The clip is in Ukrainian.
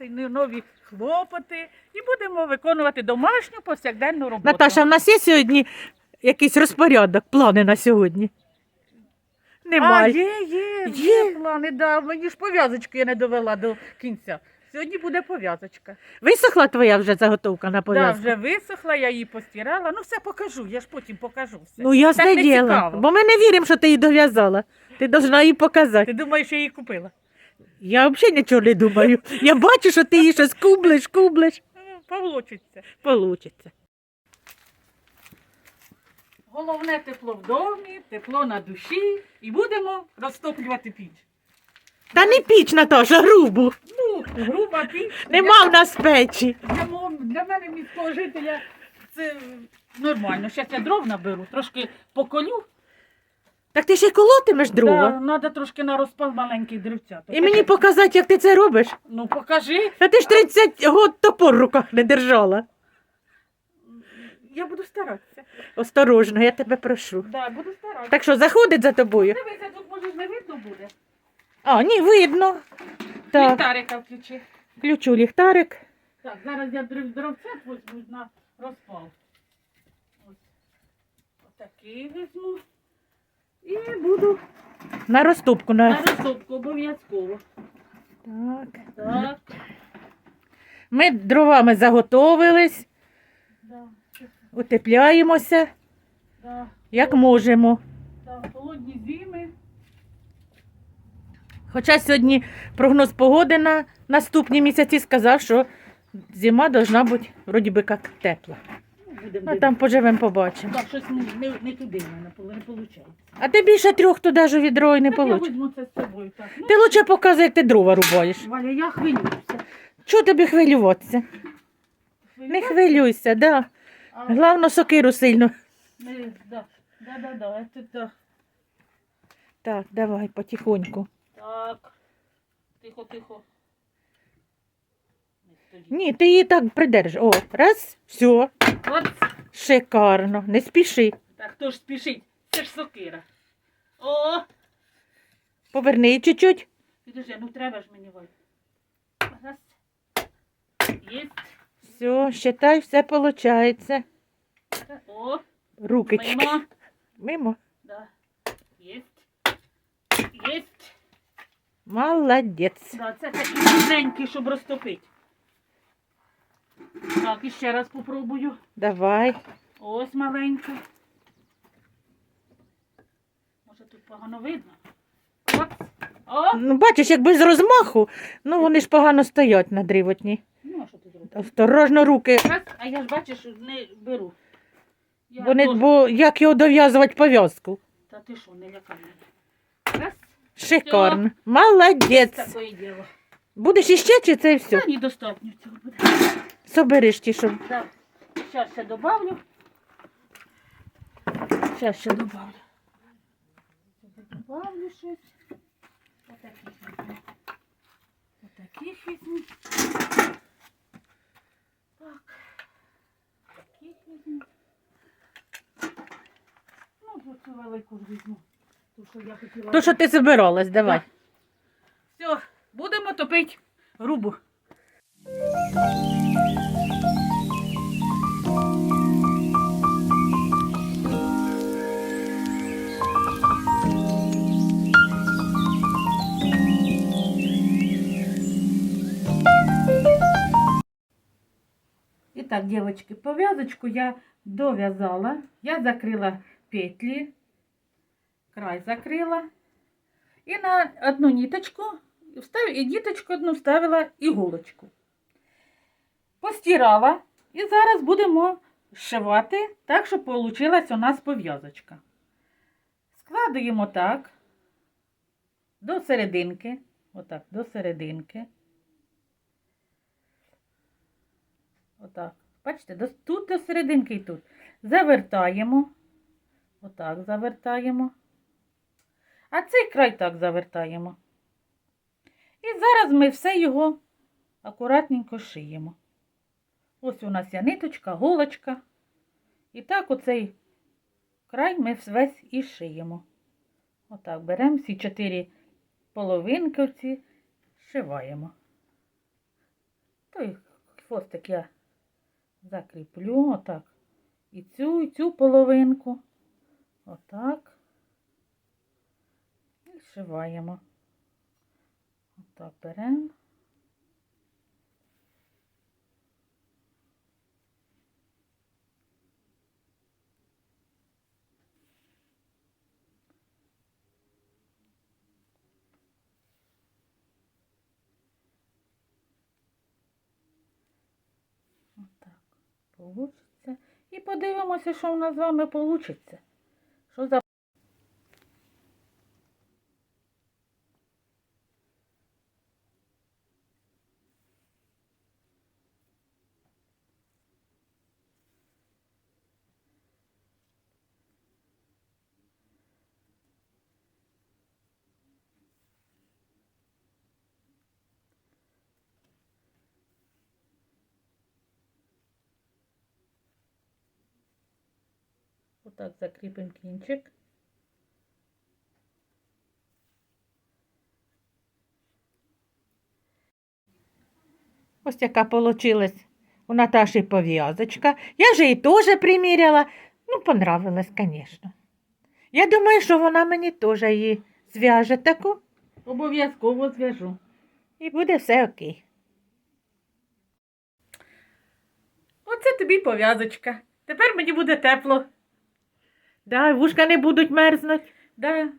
і нові хлопоти, і будемо виконувати домашню повсякденну роботу. Наташа, в нас є сьогодні якийсь розпорядок, плани на сьогодні? а, є, є, Є. є плани, да. Мені ж пов'язочку я не довела до кінця. Сьогодні буде пов'язочка. Висохла твоя вже заготовка на Да, пов'язку? вже висохла, я її постирала. Ну, все покажу, я ж потім покажу все. Ну, ясне Так не діло. цікаво. Бо ми не віримо, що ти її дов'язала. Ти повинна її показати. Ти думаєш, я її купила? Я взагалі нічого не думаю. Я бачу, що ти її щось кублиш, кублиш. М, Повлочиться. Получиться. Головне тепло в домі, тепло на душі і будемо розтоплювати піч. Та не піч, Наташа, грубу. Ну, груба піч. Нема в нас печі. Для, мого- для мене міського жителя це нормально. Зараз я дров наберу, трошки поколю. Так ти ще й колотимеш дрова. Треба трошки на розпал маленький дрівця. То І мені показати, як ти це робиш. Ну покажи. Та ти ж 30 год топор в руках не держала. Я буду старатися. Осторожно, я тебе прошу. Да, буду старатися. Так що, заходить за тобою? Дивися, тут може не видно буде. А, ні, видно. Так, Ліхтарика включи. включу ліхтарик. Так, зараз я дров- дровця візьму на розпал. Ось. Отакий візьму. І буду На розтопку. на На... розтопку обов'язково. Так. Так. Ми дровами заготовились, Да, утепляємося, да, як можемо. да. Холодні зими. Хоча сьогодні прогноз погоди на наступні місяці сказав, що зима должна бути вроді би як тепла. Будемо Ну там поживемо, побачимо. Так, щось не, не, не туди не виходить. А ти більше трьох туди ж у відро і не Так я получиш. візьму це з собою. Так. Ну, Ти лучше показуй, як ти дрова рубаєш. Валя, я хвилююся. Чого тобі хвилюватися? Не хвилюйся, да. А, Главно, сокиру сильно. не, да, да, да, да, це да. Так, давай потихоньку. Так. Тихо, тихо. Ні, ти її так придержиш. О, раз, все, От. шикарно. Не спіши. Так, хто ж спішить? Це ж сокира. О! Поверни чуть-чуть. Підожди, ну треба ж мені. Раз. Є. Все, считай, все виходить. О, Рукички. мимо. Мимо. Да. Є. Є. Молодець. Да, це такий маленький, щоб розтопити. Так, і ще раз попробую. Давай. Ось маленька. Може тут погано видно. От. О! Ну, бачиш, якби з розмаху, ну вони ж погано стоять на дрівотні. Ну, а що ти зробиш? Осторожно руки. Раз, а я ж бачиш, не беру. Я Бо, не, теж- бо як його дов'язувати пов'язку? Та ти що, не лякай мене. Раз, Шикарно. Молодець. таке діло. Будеш іще чи це все? Та ні, достатньо цього буде. Собереш ті, щоб. Так, зараз ще добавлю. Зараз ще добавлю. Добавлю щось. Отаких візьму. Отаких візьму. Так. Таких візьму. Ну, цю велику ж візьму. Ту, що я хотіла. То, що ти збиралась, давай. Все, будемо топити грубу. І так, дівчатки, пов'язочку я дов'язала. Я закрила петлі, край закрила. І на одну ниточку встав, і ниточку одну вставила іголочку. Постирала. І зараз будемо зшивати так, щоб вийшла у нас пов'язочка. Складуємо так до серединки. Отак, до серединки. Отак. Бачите, тут до серединки і тут. Завертаємо. Отак завертаємо. А цей край так завертаємо. І зараз ми все його акуратненько шиємо. Ось у нас є ниточка, голочка. І так оцей край ми весь і шиємо. Отак беремо всі чотири половинки оці, шиваємо. той хвостик я закріплю отак. І цю, і цю половинку. Отак. І зшиваємо. Отак беремо. Отак. Получиться. І подивимося, що в нас з вами получиться. Що за Отак закріпимо кінчик. Ось яка получилась у Наташі пов'язочка. Я вже її теж приміряла. Ну, понравилась, звісно. Я думаю, що вона мені теж її зв'яже таку Обов'язково зв'яжу. і буде все окей. Оце тобі пов'язочка. Тепер мені буде тепло. Да, вушка не будуть мерзнуть. Да.